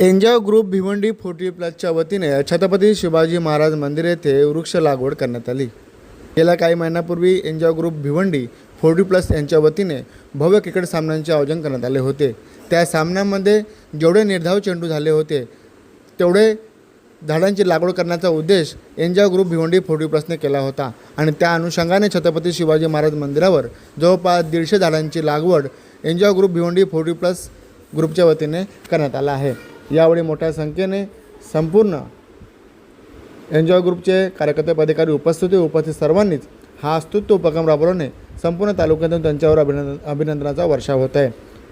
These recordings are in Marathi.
एन्जॉय ग्रुप भिवंडी फोर्टी प्लसच्या वतीने छत्रपती शिवाजी महाराज मंदिर येथे वृक्ष लागवड करण्यात आली. गेल्या काही महिन्यापूर्वी enjoy group Bhiwandi forty plus यांच्या वतीने भव्य क्रिकेट सामन्यांचे आयोजन करण्यात आले होते. त्या सामन्यामध्ये जेवढे निर्धाव चेंडू झाले होते तेवढे झाडांची लागवड करण्याचा उद्देश एन्जॉय ग्रुप भिवंडी फोर्टी प्लसने केला होता. आणि त्या अनुषंगाने छत्रपती शिवाजी महाराज मंदिरावर जवळपास दीडशे झाडांची लागवड enjoy group Bhiwandi forty plus ग्रुपच्या वतीने करण्यात आला आहे. यावेळी मोठ्या संख्येने संपूर्ण एन्जॉय ग्रुपचे कार्यकर्ते पदाधिकारी उपस्थित होते. उपस्थित सर्वांनीच हा स्तुत्व उपक्रम राबवल्याने संपूर्ण तालुक्यातून त्यांच्यावर अभिनंदन अभिनंदनाचा वर्षाव होत आहे.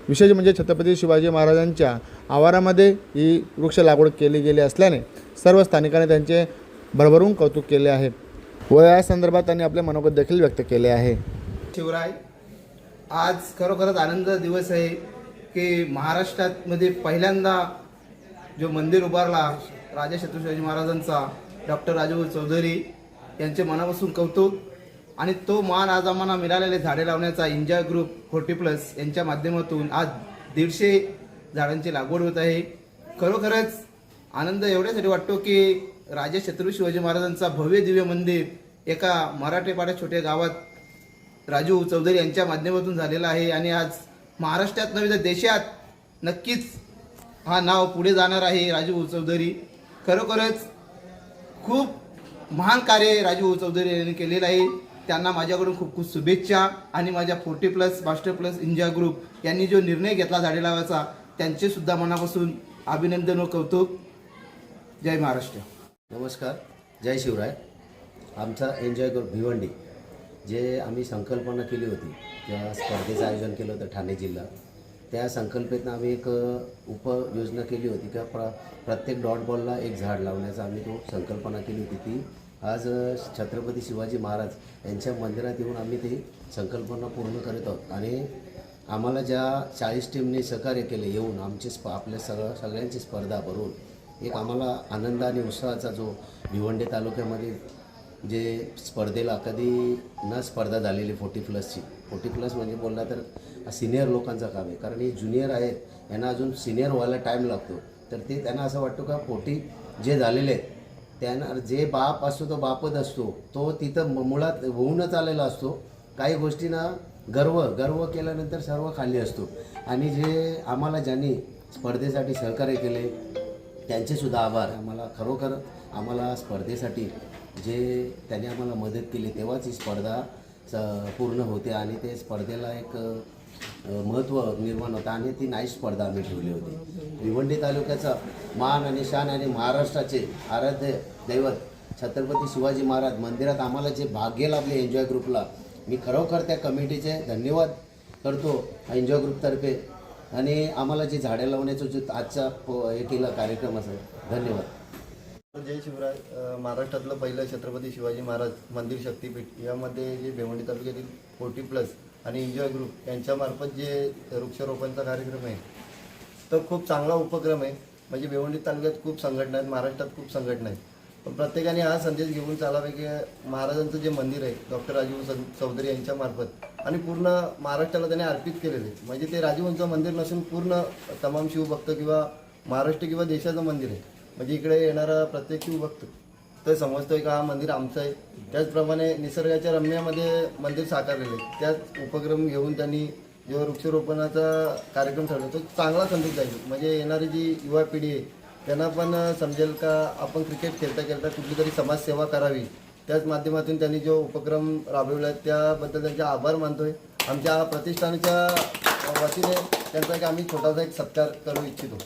विशेष म्हणजे छत्रपती शिवाजी महाराजांच्या आवारामध्ये ही वृक्ष लागवड केली गेली असल्याने सर्व स्थानिकांनी त्यांचे भरभरून कौतुक केले आहे. व या संदर्भात त्यांनी आपले मनोगत देखील व्यक्त केले आहे. शिवराय आज खरोखरच आनंदाचा दिवस आहे की महाराष्ट्रामध्ये पहिल्यांदा जो मंदिर उभारला राजा छत्रपती शिवाजी महाराजांचा डॉक्टर राजू चौधरी यांचे मनापासून कौतुक आणि तो मान आज आम्हाला मिळालेले झाडे लावण्याचा इंजॉय ग्रुप फोर्टी प्लस यांच्या माध्यमातून आज दीडशे झाडांची लागवड होत आहे. खरोखरच आनंद एवढ्यासाठी वाटतो की राजा छत्रपती शिवाजी महाराजांचा भव्य दिव्य मंदिर एका मराठेपाड्या छोट्या गावात राजू चौधरी यांच्या माध्यमातून झालेला आहे आणि आज महाराष्ट्रात नव्हे तर देशात नक्कीच हा नाव पुढे जाणार आहे राजीव चौधरी. खरोखरच खूप महान कार्य राजू चौधरी यांनी केलेलं आहे. त्यांना माझ्याकडून खूप खूप शुभेच्छा आणि माझ्या forty plus master plus India group यांनी जो निर्णय घेतला झाडे लावायचा त्यांचेसुद्धा मनापासून अभिनंदन व कौतुक. जय महाराष्ट्र. नमस्कार. जय शिवराय. आमचा एन्जॉय ग्रुप भिवंडी जे आम्ही संकल्पना केली होती त्या स्पर्धेचं आयोजन केलं होतं ठाणे जिल्हा. त्या संकल्पेतनं आम्ही एक उपयोजना केली होती. किंवा प्र प्रत्येक डॉट बॉलला एक झाड लावण्याचा आम्ही तो संकल्पना केली होती. ती आज छत्रपती शिवाजी महाराज यांच्या मंदिरात येऊन आम्ही ती संकल्पना पूर्ण करत आहोत. आणि आम्हाला ज्या चाळीस टीमने सहकार्य केले येऊन आमची स्प आपल्या सगळं सगळ्यांची स्पर्धा भरून एक आम्हाला आनंद आणि उत्साहाचा जो भिवंडी तालुक्यामध्ये जे स्पर्धेला कधी न स्पर्धा झालेली फोर्टी प्लसची फोर्टी प्लस म्हणजे बोलला तर सिनियर लोकांचं काम आहे. कारण हे ज्युनियर आहेत यांना अजून सिनियर व्हायला टाईम लागतो. तर ते त्यांना असं वाटतो का फोर्टी जे झालेले आहेत त्यांना जे बाप असतो तो बापच असतो. तो तिथं म- मुळात होऊनच आलेला असतो. काही गोष्टींना गर्व गर्व केल्यानंतर सर्व खाली असतो. आणि जे आम्हाला ज्यांनी स्पर्धेसाठी सहकार्य केले त्यांचेसुद्धा आभार. आम्हाला खरोखर आम्हाला स्पर्धेसाठी जे त्यांनी आम्हाला मदत केली तेव्हाच ही स्पर्धा स- पूर्ण होते आणि ते स्पर्धेला एक महत्त्व निर्माण होतं आणि ती नाईट स्पर्धा आम्ही ठेवली होती. भिवंडी तालुक्याचा मान आणि शान आणि महाराष्ट्राचे आराध्य दैवत छत्रपती शिवाजी महाराज मंदिरात आम्हाला जे भाग्य लाभले एन्जॉय ग्रुपला मी खरोखर त्या कमिटीचे धन्यवाद करतो. एन्जॉय ग्रुपतर्फे आणि आम्हाला जे झाडे लावण्याचं जे आजचा हे केला कार्यक्रम असेल धन्यवाद. जय शिवराय महाराष्ट्रातलं पहिलं छत्रपती शिवाजी महाराज मंदिर शक्तीपीठ यामध्ये जे भिवंडी तालुक्यातील फोर्टी प्लस आणि एन्जॉय ग्रुप यांच्यामार्फत जे वृक्षारोपणचा कार्यक्रम आहे तो खूप चांगला उपक्रम आहे. म्हणजे भिवंडी तालुक्यात खूप संघटना आहेत महाराष्ट्रात खूप संघटना आहेत. पण प्रत्येकाने हा संदेश घेऊन चालावे की महाराजांचं जे मंदिर आहे डॉक्टर राजीव चौधरी चौधरी यांच्यामार्फत आणि पूर्ण महाराष्ट्राला त्याने अर्पित केलेले. आहे म्हणजे ते राजीवांचं मंदिर नसून पूर्ण तमाम शिवभक्त किंवा महाराष्ट्र किंवा देशाचं मंदिर आहे. म्हणजे इकडे येणारा प्रत्येक शिवभक्त तर समजतोय का हा मंदिर आमचं आहे. त्याचप्रमाणे निसर्गाच्या रम्यामध्ये मंदिर साकारलेलं आहे. त्याच उपक्रम घेऊन त्यांनी जेव्हा वृक्षारोपणाचा कार्यक्रम ठरला तो चांगला संदेश जाईल. म्हणजे येणारी जी युवा पिढी आहे त्यांना पण समजेल का आपण क्रिकेट खेळता खेळता कुठली तरी समाजसेवा करावी. त्याच माध्यमातून त्यांनी जो उपक्रम राबविला आहे त्याबद्दल त्यांचे आभार मानतोय. आमच्या प्रतिष्ठानच्या वतीने त्यांचा एक आम्ही छोटासा एक सत्कार करू इच्छितो.